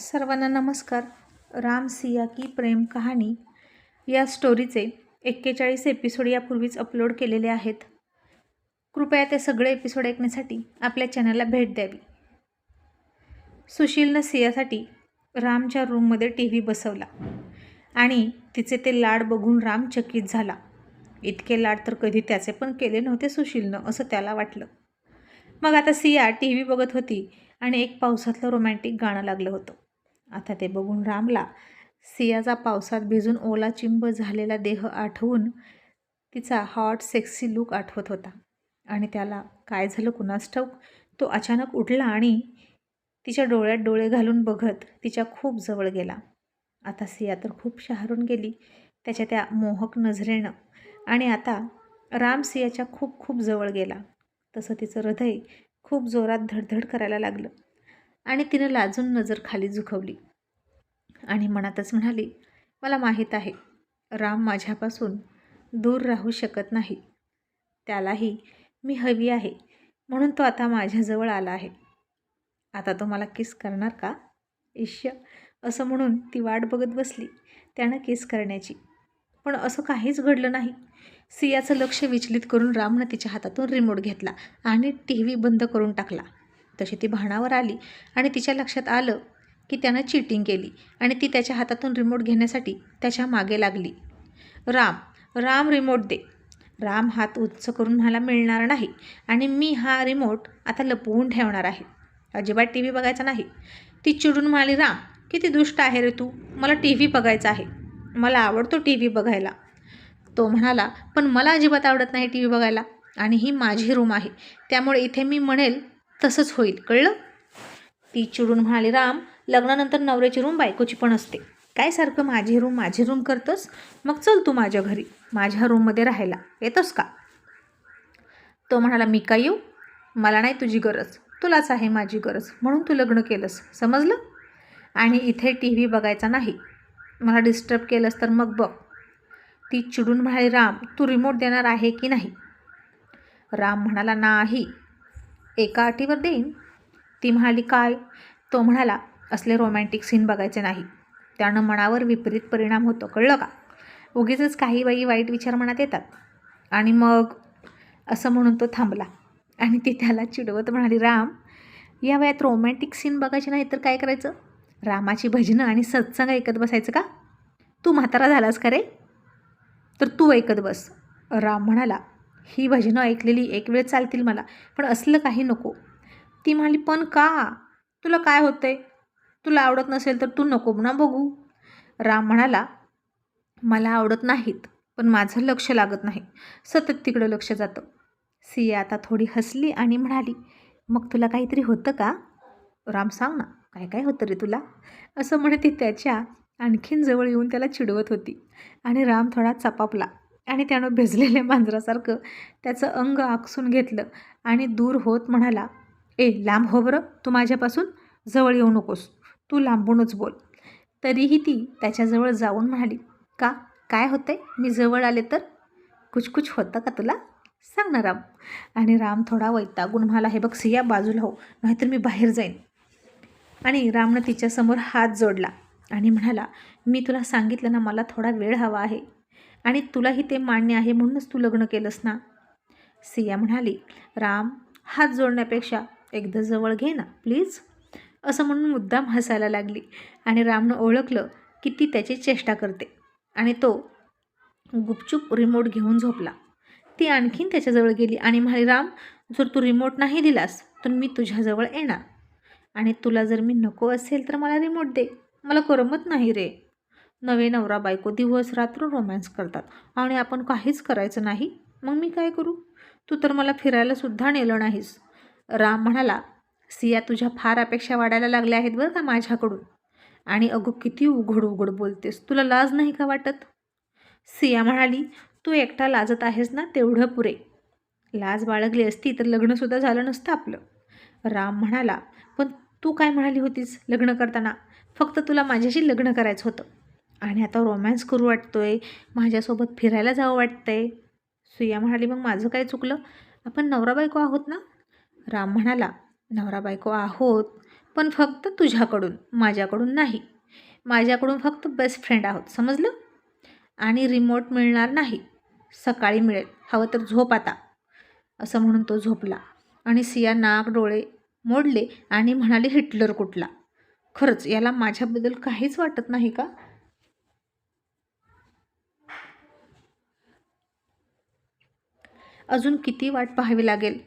सर्वांना नमस्कार. राम सिया की प्रेम कहाणी. या स्टोरीचे एक्केचाळीस एपिसोड यापूर्वीच अपलोड केलेले आहेत. कृपया ते सगळे एपिसोड ऐकण्यासाठी आपल्या चॅनलला भेट द्यावी. सुशीलनं सियासाठी रामच्या रूममध्ये टी व्ही बसवला आणि तिचे ते लाड बघून राम चकित झाला. इतके लाड तर कधी त्याचे पण केले नव्हते सुशीलनं असं त्याला वाटलं. मग आता सिया टी व्ही बघत होती आणि एक पावसातलं रोमॅन्टिक गाणं लागलं होतं. आता ते बघून रामला सियाचा पावसात भिजून ओला चिंब झालेला देह आठवून तिचा हॉट सेक्सी लूक आठवत होता. आणि त्याला काय झालं कुणास ठाऊक? तो अचानक उठला आणि तिच्या डोळ्यात डोळे घालून बघत तिच्या खूप जवळ गेला. आता सिया तर खूप शहारून गेली. त्याच्या त्या मोहक नजरेनं. आणि आता राम सियाच्या खूप खूप जवळ गेला. तसं तिचं हृदय खूप जोरात धडधड करायला लागलं. आणि तिनं लाजून नजर खाली झुकवली. आणि मनातच म्हणाली मला माहीत आहे राम माझ्यापासून दूर राहू शकत नाही. त्यालाही मी हवी आहे म्हणून तो आता माझ्याजवळ आला आहे. आता तो मला किस करणार का? इश्य असं म्हणून ती वाट बघत बसली त्यानं किस करण्याची. पण असं काहीच घडलं नाही. सियाचं लक्ष विचलित करून रामनं तिच्या हातातून रिमोट घेतला आणि टी व्ही बंद करून टाकला. तशी ती भाणावर आली आणि तिच्या लक्षात आलं की त्यानं चिटिंग केली आणि ती त्याच्या हातातून रिमोट घेण्यासाठी त्याच्यामागे लागली. राम राम रिमोट दे. राम हात उच्च करून मला मिळणार नाही आणि मी हा रिमोट आता लपवून ठेवणार आहे. अजिबात टी व्ही बघायचा नाही. ती चिडून म्हणाली राम किती दुष्ट आहे रे तू. मला टी व्ही बघायचा आहे. मला आवडतो टी व्ही बघायला. तो म्हणाला पण मला अजिबात आवडत नाही टी व्ही बघायला आणि ही माझी रूम आहे. त्यामुळे इथे मी म्हणेल तसंच होईल. कळलं? ती चिडून म्हणाली राम लग्नानंतर नवऱ्याची रूम बायकोची पण असते. काय सारखं माझी रूम माझी रूम करतोस? मग चल तू माझ्या घरी. माझ्या रूममध्ये राहायला. येतोस का? तो म्हणाला मी का येऊ? मला नाही तुझी गरज. तुलाच आहे माझी गरज. म्हणून तू लग्न केलंस. समजलं? आणि इथे टी व्ही बघायचा नाही. मला डिस्टर्ब केलंस तर मग बघ. ती चिडून म्हणाली राम तू रिमोट देणार आहे की नाही? राम म्हणाला नाही. एका अटीवर देईन. ती म्हणाली काय? तो म्हणाला असले रोमॅन्टिक सीन बघायचे नाही. त्यानं मनावर विपरीत परिणाम होतो कळलं का? उगीच काही बाई वाईट विचार मनात येतात. आणि मग असं म्हणून तो थांबला. आणि ती त्याला चिडवत म्हणाली राम या वयात रोमॅन्टिक सीन बघायचे नाही तर काय करायचं? रामाची भजनं आणि सत्संग ऐकत बसायचं का? तू म्हातारा झालास का रे? तर तू ऐकत बस. राम म्हणाला ही भजनं ऐकलेली एक वेळ चालतील मला. पण असलं काही नको. ती म्हणाली पण का? तुला काय होतंय? तुला आवडत नसेल तर तू नको ना बघू. राम म्हणाला मला आवडत नाहीत पण माझं लक्ष लागत नाही. सतत तिकडं लक्ष जातं. सिया आता थोडी हसली आणि म्हणाली मग तुला काहीतरी होतं का? राम सांग ना काय काय होतं रे तुला? असं म्हणत ती त्याच्या आणखीन जवळ येऊन त्याला चिडवत होती आणि राम थोडा चपापला आणि त्यानं भिजलेल्या मांजरासारखं त्याचं अंग आकसून घेतलं आणि दूर होत म्हणाला ए लांब हो बरं तू माझ्यापासून जवळ येऊ नकोस तू लांबूनच बोल. तरीही ती त्याच्याजवळ जाऊन म्हणाली का काय होतंय? मी जवळ आले तर? कुछ होतं का तुला? सांग ना राम. आणि राम थोडा वैतागून म्हणाला हे बघ सिया बाजूला हो नाहीतर मी बाहेर जाईन. आणि रामनं तिच्यासमोर हात जोडला आणि म्हणाला मी तुला सांगितलं ना मला थोडा वेळ हवा आहे. आणि तुलाही ते मान्य आहे म्हणूनच तू लग्न केलंस ना? सिया म्हणाली राम हात जोडण्यापेक्षा एकदा जवळ घे ना प्लीज. असं म्हणून मुद्दाम हसायला लागली आणि रामनं ओळखलं की ती त्याची चेष्टा करते आणि तो गुपचूप रिमोट घेऊन झोपला. ती आणखीन त्याच्याजवळ गेली आणि म्हणाली राम जर तू रिमोट नाही दिलास तर मी तुझ्याजवळ येणार आणि तुला जर मी नको असेल तर मला रिमोट दे. मला करमत नाही रे. नवे नवरा बायको दिवस रात्र रोमॅन्स करतात. आणि आपण काहीच करायचं नाही. मग मी काय करू? तू तर मला फिरायलासुद्धा नेलं नाहीस. राम म्हणाला सिया तुझ्या फार अपेक्षा वाढायला लागल्या आहेत बरं का माझ्याकडून. आणि अगं किती उघड उघड बोलतेस. तुला लाज नाही का वाटत? सिया म्हणाली तू एकटा लाजत आहेस ना तेवढं पुरे. लाज बाळगली असती तर लग्नसुद्धा झालं नसतं आपलं. राम म्हणाला पण तू काय म्हणाली होतीस लग्न करताना? फक्त तुला माझ्याशी लग्न करायचं होतं. आणि आता रोमॅन्स करू वाटतो आहे माझ्यासोबत फिरायला जावं वाटतं आहे सुया म्हणाली मग माझं काय चुकलं? आपण नवरा बायको आहोत ना? राम म्हणाला नवरा बायको आहोत पण फक्त तुझ्याकडून माझ्याकडून नाही. माझ्याकडून फक्त बेस्ट फ्रेंड आहोत समजलं? आणि रिमोट मिळणार नाही. सकाळी मिळेल. हवं तर झोप आता. असं म्हणून तो झोपला आणि सिया नाक डोळे मोडले आणि म्हणाले हिटलर कुठला? खरंच याला माझ्याबद्दल काहीच वाटत नाही का? अजून किती वाट पाहावी लागेल?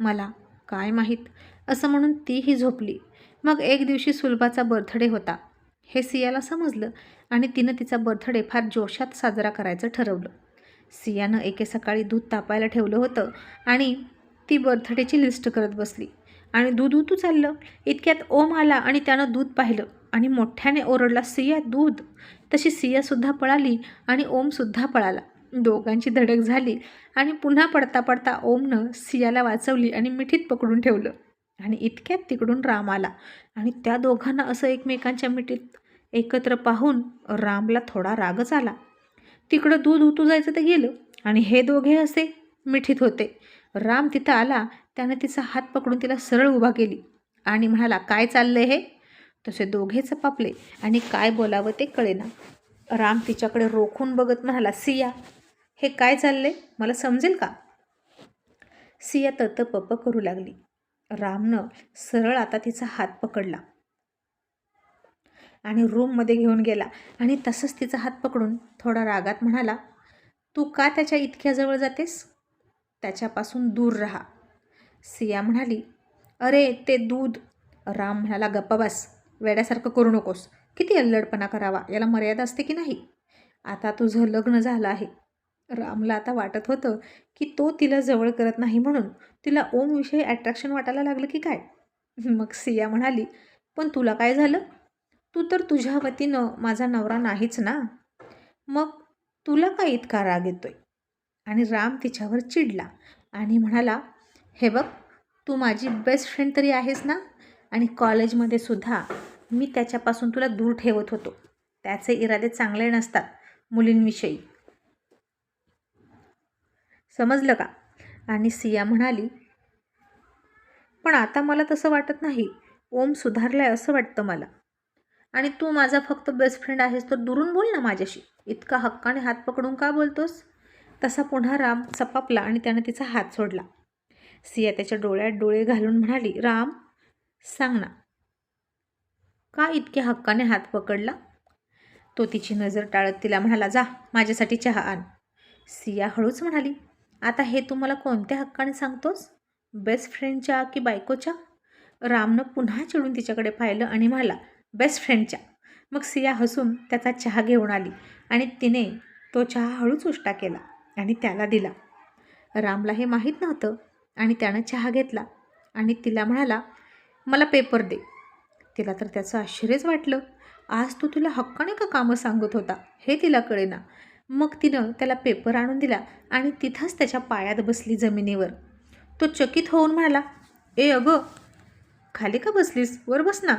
मला काय माहीत? असं म्हणून तीही झोपली. मग एक दिवशी सुलभाचा बर्थडे होता. हे सियाला समजलं आणि तिनं तिचा बर्थडे फार जोशात साजरा करायचं ठरवलं. सियानं एके सकाळी दूध तापायला ठेवलं होतं आणि ती बर्थडेची लिस्ट करत बसली. आणि दूध उतू चाललं. इतक्यात ओम आला आणि त्यानं दूध पाहिलं आणि मोठ्याने ओरडला सिया दूध. तशी सियासुद्धा पळाली आणि ओमसुद्धा पळाला. दोघांची धडक झाली आणि पुन्हा पडता पडता ओमनं सियाला वाचवली आणि मिठीत पकडून ठेवलं. आणि इतक्यात तिकडून राम आला आणि त्या दोघांना असं एकमेकांच्या मिठीत एकत्र पाहून रामला थोडा रागच आला. तिकडं दूध उतू जायचं तर गेलं आणि हे दोघे असे मिठीत होते. राम तिथं आला त्यानं तिचा हात पकडून तिला सरळ उभा केली आणि म्हणाला काय चाललंय हे? तसे दोघे चपापले आणि काय बोलावं ते कळेना. राम तिच्याकडे रोखून बघत म्हणाला सिया हे काय चाललंय? मला समजेल का? सिया तत पप करू लागली. रामनं सरळ आता तिचा हात पकडला आणि रूममध्ये घेऊन गेला आणि तसंच तिचा हात पकडून थोडा रागात म्हणाला तू का त्याच्या इतक्या जवळ जातेस? त्याच्यापासून दूर राहा. सिया म्हणाली अरे ते दूध. राम म्हणाला गप्पा बस वेड्यासारखं करू नकोस. किती अल्लडपणा करावा याला मर्यादा असते की नाही? आता तुझं लग्न झालं आहे. रामला आता वाटत होतं की तो तिला जवळ करत नाही म्हणून तिला ओमविषयी ॲट्रॅक्शन वाटायला लागलं की काय? मग सिया म्हणाली पण तुला काय झालं? तू तर तुझ्या वतीनं माझा नवरा नाहीच ना? मग तुला का इतका राग येतोय? आणि राम तिच्यावर चिडला आणि म्हणाला हे बघ तू माझी बेस्ट फ्रेंड तरी आहेस ना? आणि कॉलेजमध्ये सुद्धा मी त्याच्यापासून तुला दूर ठेवत होतो. त्याचे इरादे चांगले नसतात मुलींविषयी. समजलं का? आणि सिया म्हणाली पण आता मला तसं वाटत नाही. ओम सुधारला आहे असं वाटतं मला. आणि तू माझा फक्त बेस्ट फ्रेंड आहेस तर दुरून बोल ना माझ्याशी. इतका हक्काने हात पकडून का बोलतोस? तसा पुन्हा राम चपापला आणि त्यानं तिचा हात सोडला. सिया त्याच्या डोळ्यात डोळे घालून म्हणाली राम सांग ना का इतक्या हक्काने हात पकडला? तो तिची नजर टाळत तिला म्हणाला जा माझ्यासाठी चहा आण. सिया हळूच म्हणाली आता हे तू मला कोणत्या हक्काने सांगतोस? बेस्ट फ्रेंडच्या की बायकोच्या? रामनं पुन्हा चिडून तिच्याकडे पाहिलं आणि म्हणाला बेस्ट फ्रेंडच्या मग सिया हसून त्याचा चहा घेऊन आली आणि तिने तो चहा हळूच उष्टा केला आणि त्याला दिला. रामला हे माहीत नव्हतं आणि त्यानं चहा घेतला आणि तिला म्हणाला मला पेपर दे. तिला तर त्याचं आश्चर्यच वाटलं. आज तू तुला हक्काने का कामं सांगत होता? हे तिला कळेना. मग तिनं त्याला पेपर आणून दिला आणि तिथंच त्याच्या पायात बसली जमिनीवर. तो चकित होऊन म्हणाला ए अगं खाली का बसलीस? वर बस ना.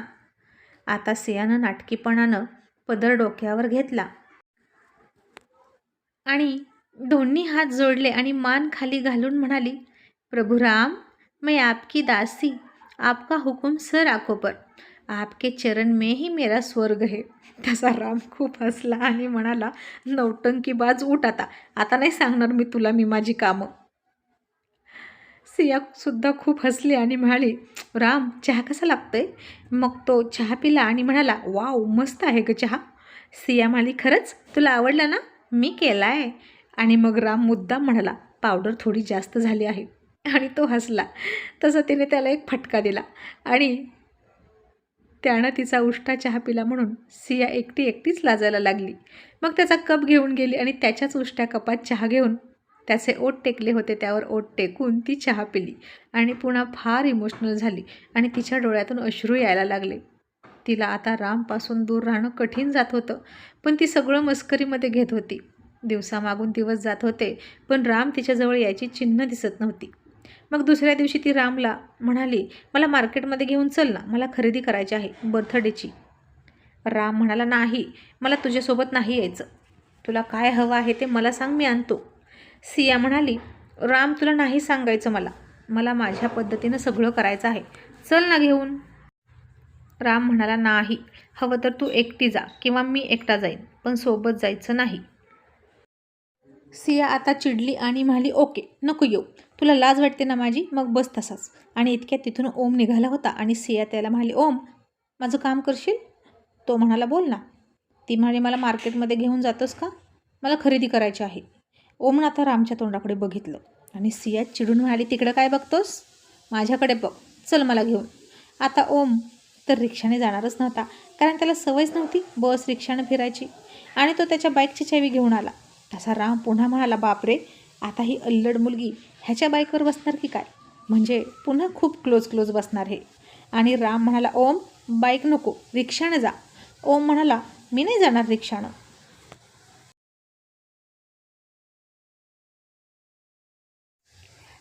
आता सियानं नाटकीपणानं पदर डोक्यावर घेतला आणि दोन्ही हात जोडले आणि मान खाली घालून म्हणाली प्रभुराम मैं आपकी दासी आपका हुकुम सर आकोपर आपके चरण में ही मेरा स्वर्ग है. तसा राम खूप हसला आणि म्हणाला नौटंकी बाज उठ आता. आता नाही सांगणार मी तुला मी माझी कामं. सियासुद्धा खूप हसली आणि म्हणाली राम चहा कसा लागतोय? मग तो चहा पिला आणि म्हणाला वाव मस्त आहे ग चहा. सिया म्हणाली खरंच? तुला आवडला ना? मी केला आहे आणि मग राम मुद्दाम म्हणाला पावडर थोडी जास्त झाली आहे. आणि तो हसला. तसं तिने त्याला एक फटका दिला आणि त्यानं तिचा उष्टा चहा पिला म्हणून सिया एकटी एकटीच लाजायला लागली. मग त्याचा कप घेऊन गेली आणि त्याच्याच उष्ट्या कपात चहा घेऊन त्याचे ओठ टेकले होते. त्यावर ओठ टेकून ती चहा पिली आणि पुन्हा फार इमोशनल झाली आणि तिच्या डोळ्यातून अश्रू यायला लागले. तिला आता रामपासून दूर राहणं कठीण जात होतं पण ती सगळं मस्करीमध्ये घेत होती. दिवसामागून दिवस जात होते पण राम तिच्याजवळ यायची चिन्ह दिसत नव्हती. मग दुसऱ्या दिवशी ती रामला म्हणाली मला मार्केटमध्ये घेऊन चल ना मला खरेदी करायची आहे बर्थडेची. राम म्हणाला नाही मला तुझ्यासोबत नाही यायचं. तुला काय हवं आहे ते मला सांग मी आणतो. सिया म्हणाली राम तुला नाही सांगायचं मला. मला माझ्या पद्धतीनं सगळं करायचं आहे. चल ना घेऊन. राम म्हणाला नाही हवं तर तू एकटी जा किंवा मी एकटा जाईन पण सोबत जायचं नाही. सिया आता चिडली आणि म्हणाली ओके नको येऊ. तुला लाज वाटते ना माझी? मग बस तसाच. आणि इतक्यात तिथून ओम निघाला होता आणि सिया त्याला म्हणाली ओम माझं काम करशील? तो म्हणाला बोल ना. ती म्हणाली मला मार्केटमध्ये घेऊन जातोस का? मला खरेदी करायची आहे. ओमनं आता रामच्या तोंडाकडे बघितलं. आणि सिया चिडून म्हणाली तिकडं काय बघतोस? माझ्याकडे बघ. चल मला घेऊन. आता ओम तर रिक्षाने जाणारच नव्हता कारण त्याला सवयच नव्हती बस रिक्षानं फिरायची. आणि तो त्याच्या बाईकची चावी घेऊन आला. तसा राम पुन्हा म्हणाला बापरे! आता ही अल्लड मुलगी ह्याच्या बाईकवर बसणार की काय? म्हणजे पुन्हा खूप क्लोज क्लोज बसणार हे. आणि राम म्हणाला ओम बाईक नको रिक्षानं जा. ओम म्हणाला मी नाही जाणार रिक्षानं.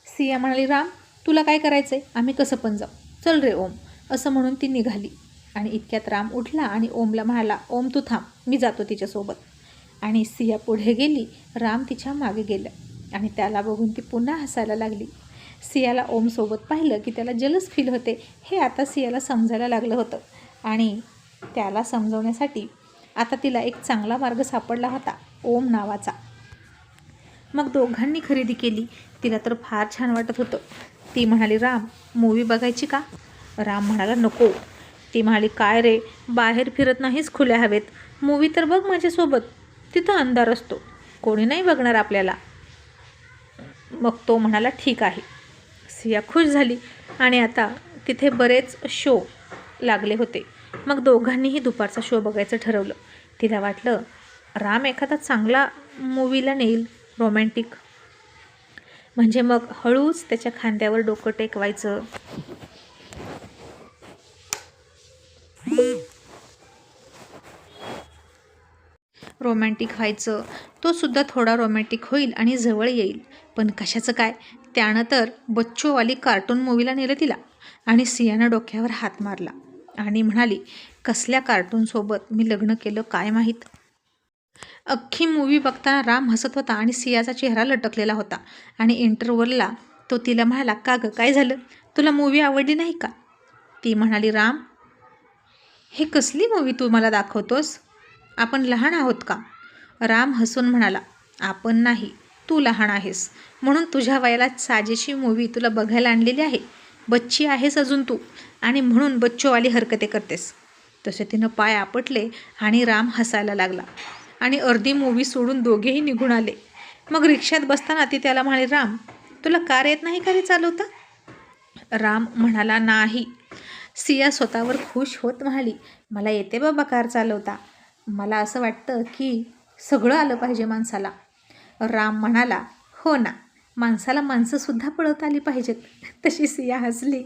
सिया म्हणाली राम तुला काय करायचं आहे आम्ही कसं पण जाऊ. चल रे ओम असं म्हणून ती निघाली. आणि इतक्यात राम उठला आणि ओमला म्हणाला ओम तू थांब मी जातो तिच्यासोबत. आणि सिया पुढे गेली राम तिच्यामागे गेलं. आणि त्याला बघून ती पुन्हा हसायला लागली. सियाला ओमसोबत पाहिलं की त्याला जलस फील होते. हे आता सियाला समजायला लागलं होतं. आणि त्याला समजवण्यासाठी आता तिला एक चांगला मार्ग सापडला होता ओम नावाचा. मग दोघांनी खरेदी केली. तिला तर फार छान वाटत होतं. ती म्हणाली राम मूवी बघायची का? राम म्हणाला नको. ती म्हणाली काय रे बाहेर फिरत नाहीच खुल्या हवेत. मूवी तर बघ माझ्यासोबत. तिथं अंधार असतो. कोणी नाही बघणार आपल्याला. मग तो म्हणाला ठीक आहे. सिया खुश झाली आणि आता तिथे बरेच शो लागले होते. मग दोघांनीही दुपारचा शो बघायचं ठरवलं. तिला वाटलं राम एखादा चांगला मूवीला नेईल रोमॅन्टिक. म्हणजे मग हळूच त्याच्या खांद्यावर डोकं टेकवायचं. रोमॅन्टिक व्हायचं. तो सुद्धा थोडा रोमॅन्टिक होईल आणि जवळ येईल. पण कशाचं काय? त्यानं तर बच्चोवाली कार्टून मूवीला नेलं तिला आणि सियानं डोक्यावर हात मारला आणि म्हणाली कसल्या कार्टूनसोबत मी लग्न केलं काय माहीत? अख्खी मूवी बघताना राम हसत होता आणि सियाचा चेहरा लटकलेला होता आणि इंटरवलला तो तिला म्हणाला का गं काय झालं? तुला मूवी आवडली नाही का? ती म्हणाली राम हे कसली मूवी तू मला दाखवतोस? आपण लहान आहोत का? राम हसून म्हणाला आपण नाही. तू लहान आहेस. म्हणून तुझ्या वयाला साजेशी मूवी तुला बघायला आणलेली आहे. बच्ची आहेस अजून तू. आणि म्हणून बच्चोवाली हरकते करतेस. तसे तिनं पाय आपटले आणि राम हसायला लागला. आणि अर्धी मूवी सोडून दोघेही निघून आले. मग रिक्षात बसताना ती त्याला म्हणाली राम तुला कार येत नाही का रे चालवता? राम म्हणाला नाही. सिया स्वतःवर खुश होत म्हणाली मला येते बाबा कार चालवता. मला असं वाटतं की सगळं आलं पाहिजे माणसाला. राम म्हणाला हो ना माणसाला माणसंसुद्धा पळवता आली पाहिजेत. तशी सिया हसली.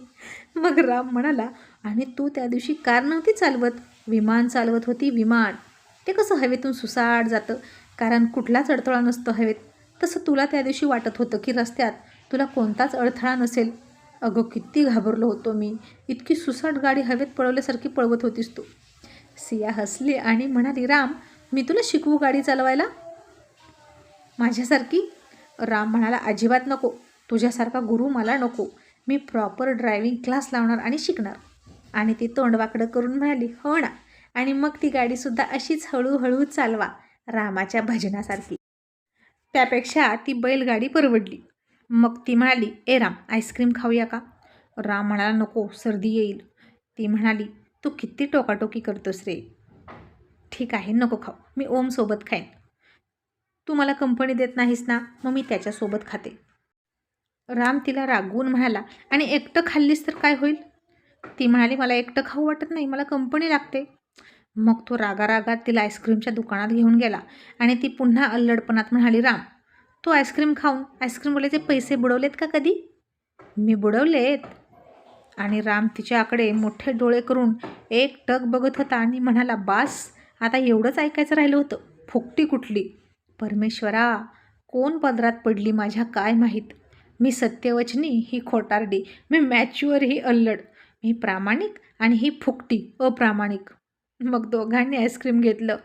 मग राम म्हणाला आणि तू त्या दिवशी कार नव्हती चालवत? विमान चालवत होती विमान. ते कसं हवेतून सुसाट जातं? कारण कुठलाच अडथळा नसतो हवेत. तसं तुला त्या दिवशी वाटत होतं की रस्त्यात तुला कोणताच अडथळा नसेल? अगं किती घाबरलो होतो मी. इतकी सुसाट गाडी हवेत पळवल्यासारखी पळवत होतीस तू. सिया हसली आणि म्हणाली राम मी तुला शिकवू गाडी चालवायला? माझ्यासारखी? राम म्हणाला अजिबात नको. तुझ्यासारखा गुरु मला नको. मी प्रॉपर ड्रायव्हिंग क्लास लावणार आणि शिकणार. आणि ती तोंडवाकडं करून म्हणाली हो ना. आणि मग ती गाडीसुद्धा अशीच हळूहळू चालवा रामाच्या भजनासारखी. त्यापेक्षा ती बैलगाडी परवडली. मग ती म्हणाली ए राम आईस्क्रीम खाऊया का? राम म्हणाला नको सर्दी येईल. ती म्हणाली तू किती टोकाटोकी करतोस रे. ठीक आहे नको खाऊ. मी ओमसोबत खाईन. तू मला कंपनी देत नाहीस ना मग मी त्याच्यासोबत खाते. राम तिला रागवून म्हणाला आणि एकटं खाल्लीस तर काय होईल? ती म्हणाली मला एकटं खाऊ वाटत नाही मला कंपनी लागते. मग तो रागारागात तिला आईस्क्रीमच्या दुकानात घेऊन गेला आणि ती पुन्हा अल्लडपणात म्हणाली राम तू आईस्क्रीम खाऊन आईस्क्रीमवाल्याचे पैसे बुडवलेत का कधी? मी बुडवलेत. आणि राम तिच्याकडे मोठे डोळे करून एक टक बघत होता आणि म्हणाला बास आता एवढंच ऐकायचं राहिलं होतं फुकटी कुठली? परमेश्वरा कोण पदरात पडली माझ्या काय माहीत? मी सत्यवचनी ही खोटारडी मी मॅच्युअर ही अल्लड मी प्रामाणिक आणि ही फुकटी अप्रामाणिक. मग दोघांनी आईस्क्रीम घेतलं.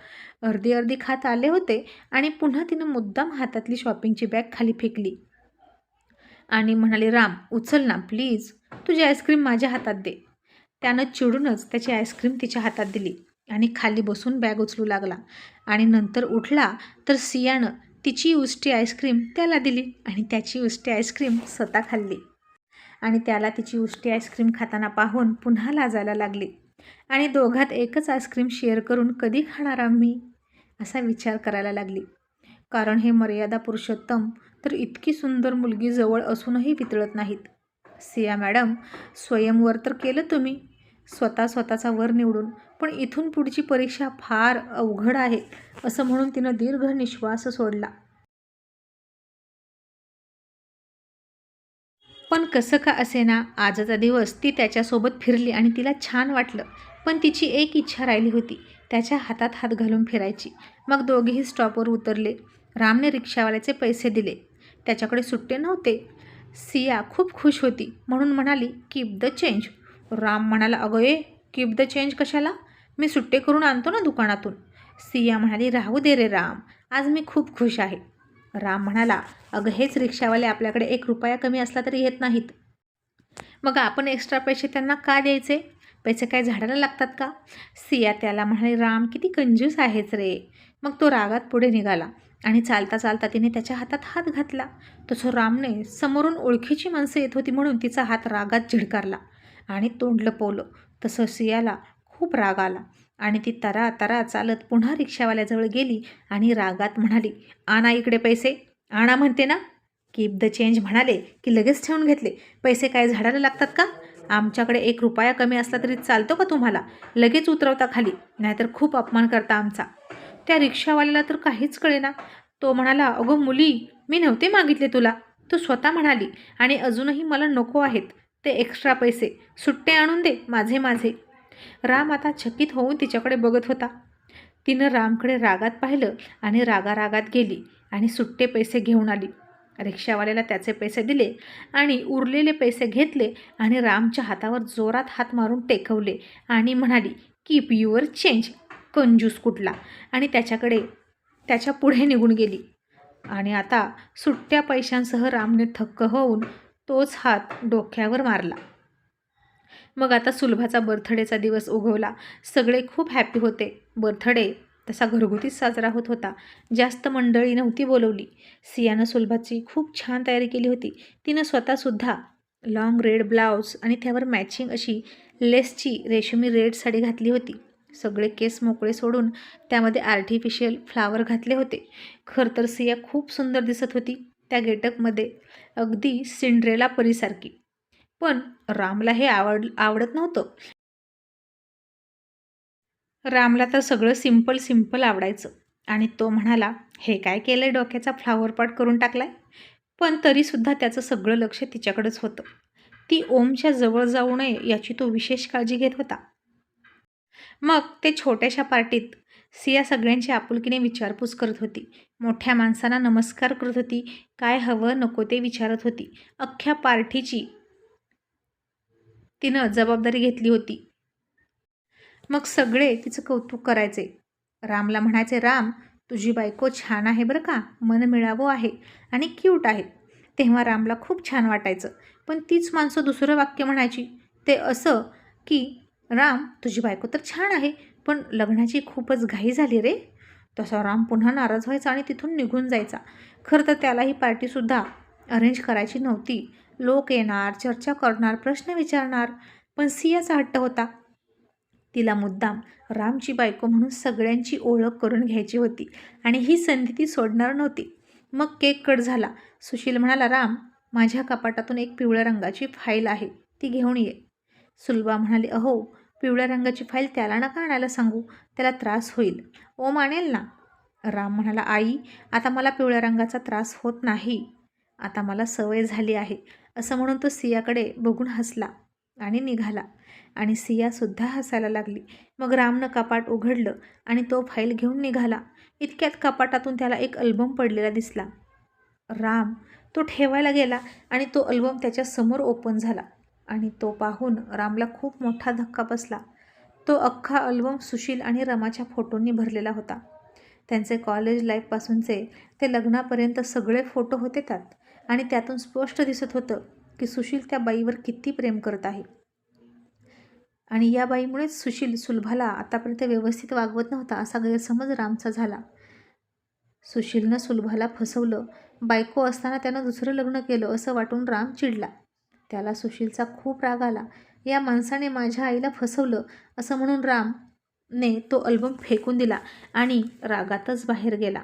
अर्धी अर्धी खात आले होते आणि पुन्हा तिनं मुद्दाम हातातली शॉपिंगची बॅग खाली फेकली. आणि म्हणाली राम उचल ना प्लीज. तुझी आईस्क्रीम माझ्या हातात दे. त्यानं चिडूनच त्याची आईस्क्रीम तिच्या हातात दिली. आणि खाली बसून बॅग उचलू लागला. आणि नंतर उठला तर सियानं तिची उष्टी आईस्क्रीम त्याला दिली आणि त्याची उष्टी आईस्क्रीम स्वतः खाल्ली. आणि त्याला तिची उष्टी आईस्क्रीम खाताना पाहून पुन्हा लाजायला लागली. आणि दोघात एकच आईस्क्रीम शेअर करून कधी खाणार आम्ही? असा विचार करायला लागली. कारण हे मर्यादा पुरुषोत्तम तर इतकी सुंदर मुलगी जवळ असूनही वितळत नाहीत. सिया मॅडम स्वयंवर तर केलं तुम्ही. स्वतः स्वतःचा वर निवडून पण इथून पुढची परीक्षा फार अवघड आहे असं म्हणून तिनं दीर्घ निश्वास सोडला. पण कसं का असेना आजचा दिवस ती त्याच्यासोबत फिरली आणि तिला छान वाटलं. पण तिची एक इच्छा राहिली होती त्याच्या हातात हात घालून फिरायची. मग दोघेही स्टॉपवर उतरले. रामने रिक्षावाल्याचे पैसे दिले. त्याच्याकडे सुट्टे नव्हते. सिया खूप खुश होती म्हणून म्हणाली कीप द चेंज राम म्हणाला अगं ए कीप द चेंज कशाला? मी सुट्टे करून आणतो ना दुकानातून. सिया म्हणाली राहू दे रे राम. आज मी खूप खुश आहे. राम म्हणाला अगं हेच रिक्षावाले आपल्याकडे एक रुपया कमी असला तरी येत नाहीत. मग आपण एक्स्ट्रा पैसे त्यांना का द्यायचे? पैसे काय झाडाला लागतात का? सिया त्याला म्हणाले राम किती कंजूस आहेच रे. मग तो रागात पुढे निघाला आणि चालता चालता तिने त्याच्या हातात हात घातला. तसं रामने समोरून ओळखीची माणसं येत होती म्हणून तिचा हात रागात झिडकारला आणि तोंड लपवलं. तसं सियाला खूप राग आला. आणि ती तरा तरा चालत पुन्हा रिक्षावाल्याजवळ गेली आणि रागात म्हणाली आणा इकडे पैसे. आणा म्हणते ना. कीप द चेंज म्हणाले की लगेच ठेवून घेतले. पैसे काय झाडाला लागतात का? आमच्याकडे एक रुपया कमी असला तरी चालतो का तुम्हाला? लगेच उतरवता खाली नाहीतर खूप अपमान करता आमचा. त्या रिक्षावाल्याला तर काहीच कळेना. तो म्हणाला अगं मुली मी नव्हते मागितले तुला. तू स्वतः म्हणाली आणि अजूनही मला नको आहेत. ते एक्स्ट्रा पैसे. सुट्टे आणून दे माझे माझे. राम आता चकित होऊन तिच्याकडे बघत होता. तिनं रामकडे रागात पाहिलं आणि रागारागात गेली आणि सुट्टे पैसे घेऊन आली. रिक्षावाल्याला त्याचे पैसे दिले आणि उरलेले पैसे घेतले आणि रामच्या हातावर जोरात हात मारून टेकवले आणि म्हणाली कीप युअर चेंज कंजूस कुठला? आणि त्याच्याकडे त्याच्या पुढे निघून गेली. आणि आता सुट्ट्या पैशांसह रामने थक्क होऊन तोच हात डोक्यावर मारला. मग आता सुलभाचा बर्थडेचा दिवस उगवला. सगळे खूप हॅपी होते. बर्थडे तसा घरगुतीच साजरा होत होता. जास्त मंडळी नव्हती बोलवली. सियानं सुलभाची खूप छान तयारी केली होती. तिनं स्वतःसुद्धा लाँग रेड ब्लाऊज आणि त्यावर मॅचिंग अशी लेसची रेशमी रेड साडी घातली होती. सगळे केस मोकळे सोडून त्यामध्ये आर्टिफिशियल फ्लावर घातले होते. खरं तर सिया खूप सुंदर दिसत होती. त्या गेटअपमध्ये अगदी सिंड्रेला परीसारखी. पण रामला हे आवड आवडत नव्हतं. रामला तर सगळं सिंपल सिंपल आवडायचं. आणि तो म्हणाला हे काय केलं आहे डोक्याचा फ्लावर पॉट करून टाकलाय? पण तरीसुद्धा त्याचं सगळं लक्ष तिच्याकडेच होतं. ती ओमच्या जवळ जाऊ नये याची तो विशेष काळजी घेत होता. मग ते छोट्याशा पार्टीत सिया सगळ्यांची आपुलकीने विचारपूस करत होती. मोठ्या माणसांना नमस्कार करत होती. काय हवं? नको ते विचारत होती. अख्ख्या पार्टीची तिनं जबाबदारी घेतली होती. मग सगळे तिचं कौतुक करायचे. रामला म्हणायचे राम तुझी बायको छान आहे बरं का? मन मिळावं आहे आणि क्यूट आहे. तेव्हा रामला खूप छान वाटायचं. पण तीच माणसं दुसरं वाक्य म्हणायची. ते असं की राम तुझी बायको तर छान आहे पण लग्नाची खूपच घाई झाली रे. तसा राम पुन्हा नाराज व्हायचा आणि तिथून निघून जायचा. खरं तर त्याला ही पार्टीसुद्धा अरेंज करायची नव्हती. लोक येणार चर्चा करणार प्रश्न विचारणार पण सियाचा हट्ट होता. तिला मुद्दाम रामची बायको म्हणून सगळ्यांची ओळख करून घ्यायची होती आणि ही संधी ती सोडणार नव्हती. मग केक कट झाला. सुशील म्हणाला राम माझ्या कपाटातून एक पिवळ्या रंगाची फाईल आहे ती घेऊन ये. सुलभा म्हणाली अहो पिवळ्या रंगाची फाईल त्याला नका आणायला सांगू त्याला त्रास होईल. ओम आणेल ना? राम म्हणाला आई आता मला पिवळ्या रंगाचा त्रास होत नाही. आता मला सवय झाली आहे. असं म्हणून तो सियाकडे बघून हसला आणि निघाला. आणि सियासुद्धा हसायला लागली. मग रामनं कपाट उघडलं आणि तो फाईल घेऊन निघाला. इतक्यात कपाटातून त्याला एक अल्बम पडलेला दिसला. राम तो ठेवायला गेला आणि तो अल्बम त्याच्यासमोर ओपन झाला. आणि तो पाहून रामला खूप मोठा धक्का बसला. तो अख्खा अल्बम सुशील आणि रमाच्या फोटोंनी भरलेला होता. त्यांचे कॉलेज लाईफपासूनचे ते लग्नापर्यंत सगळे फोटो होते त्यात. आणि त्यातून स्पष्ट दिसत होतं की सुशील त्या बाईवर किती प्रेम करत आहे. आणि या बाईमुळेच सुशील सुलभाला आतापर्यंत व्यवस्थित वागवत नव्हता असा गैरसमज रामचा झाला. सुशीलनं सुलभाला फसवलं बायको असताना त्यानं दुसरं लग्न केलं असं वाटून राम चिडला. त्याला सुशीलचा खूप राग आला. या माणसाने माझ्या आईला फसवलं असं म्हणून रामने तो अल्बम फेकून दिला आणि रागातच बाहेर गेला.